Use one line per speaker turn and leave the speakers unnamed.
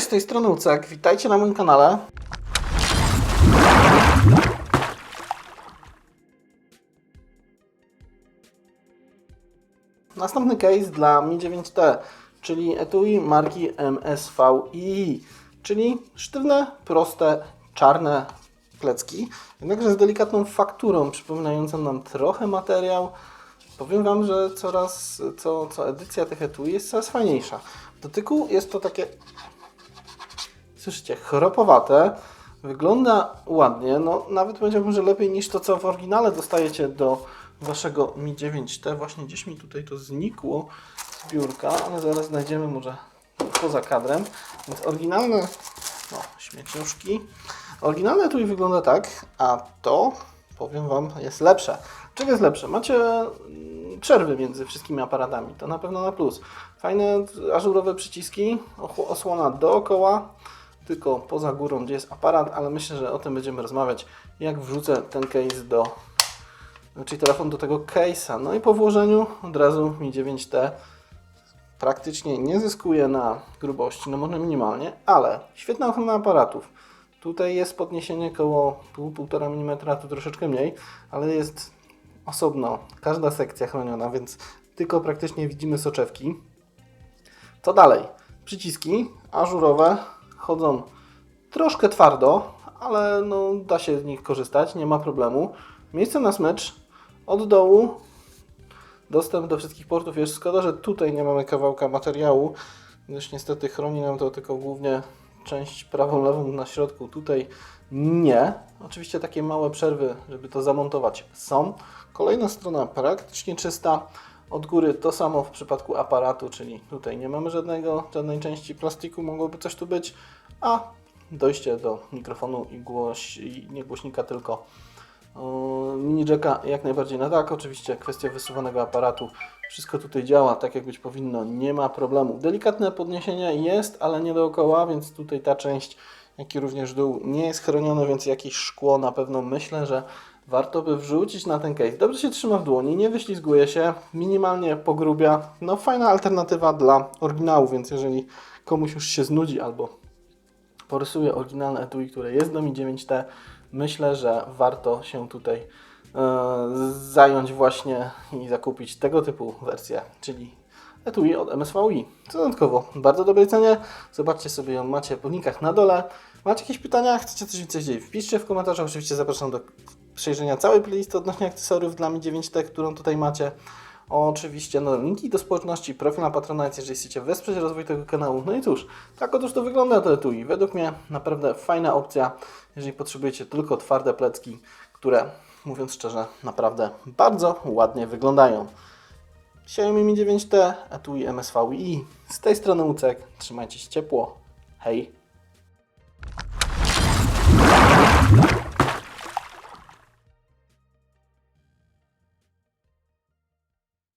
Cześć, z tej strony Ucek. Witajcie na moim kanale. Następny case dla Mi 9T, czyli etui marki MSVI, czyli sztywne, proste, czarne plecki, jednakże z delikatną fakturą przypominającą nam trochę materiał. Powiem Wam, że coraz, co, co edycja tych etui jest coraz fajniejsza. W dotyku jest to takie Słyszycie, chropowate, wygląda ładnie, no nawet powiedziałbym, że lepiej niż to, co w oryginale dostajecie do waszego Mi 9T. Właśnie gdzieś mi tutaj to znikło z biurka, ale zaraz znajdziemy może poza kadrem. Więc oryginalne, no, śmieciuszki. Oryginalne tu wygląda tak, a to, powiem Wam, jest lepsze. Czego jest lepsze? Macie mm, przerwy między wszystkimi aparatami, to na pewno na plus. Fajne ażurowe przyciski, osłona dookoła, tylko poza górą, gdzie jest aparat, ale myślę, że o tym będziemy rozmawiać, jak wrzucę ten case do, czyli telefon do tego case'a. No i po włożeniu od razu Mi 9T praktycznie nie zyskuje na grubości, no może minimalnie, ale świetna ochrona aparatów. Tutaj jest podniesienie koło 1,5 mm, tu troszeczkę mniej, ale jest osobno każda sekcja chroniona, więc tylko praktycznie widzimy soczewki. Co dalej? Przyciski ażurowe chodzą troszkę twardo, ale no, da się z nich korzystać, nie ma problemu. Miejsce na smycz od dołu. Dostęp do wszystkich portów jest. Szkoda, że tutaj nie mamy kawałka materiału, gdyż niestety chroni nam to tylko głównie część prawą, lewą na środku. Tutaj nie. Oczywiście takie małe przerwy, żeby to zamontować są. Kolejna strona praktycznie czysta. Od góry to samo w przypadku aparatu, czyli tutaj nie mamy żadnego, żadnej części plastiku, mogłoby coś tu być, a dojście do mikrofonu i, głoś, i nie głośnika, tylko o, mini jacka jak najbardziej na tak. Oczywiście kwestia wysuwanego aparatu. Wszystko tutaj działa tak, jak być powinno. Nie ma problemu. Delikatne podniesienie jest, ale nie dookoła, więc tutaj ta część, jak i również dół nie jest chronione, więc jakieś szkło na pewno myślę, że warto by wrzucić na ten case. Dobrze się trzyma w dłoni, nie wyślizguje się, minimalnie pogrubia. No fajna alternatywa dla oryginału, więc jeżeli komuś już się znudzi albo porysuje oryginalne etui, które jest do Mi 9T, myślę, że warto się tutaj e, zająć właśnie i zakupić tego typu wersję, czyli etui od MSVI. Dodatkowo, bardzo dobrej cenie. Zobaczcie sobie ją, macie w linkach na dole. Macie jakieś pytania? Chcecie coś więcej? Wpiszcie w komentarzach. Oczywiście zapraszam do przejrzenia całej playlisty odnośnie akcesoriów dla Mi 9T, którą tutaj macie. Oczywiście no, linki do społeczności, profil na Patronite, jeżeli chcecie wesprzeć rozwój tego kanału. No i cóż, tak otóż to wygląda to etui. Według mnie naprawdę fajna opcja, jeżeli potrzebujecie tylko twarde plecki, które mówiąc szczerze naprawdę bardzo ładnie wyglądają. Xiaomi Mi 9T, etui MSVI. Z tej strony Ucek. Trzymajcie się ciepło. Hej!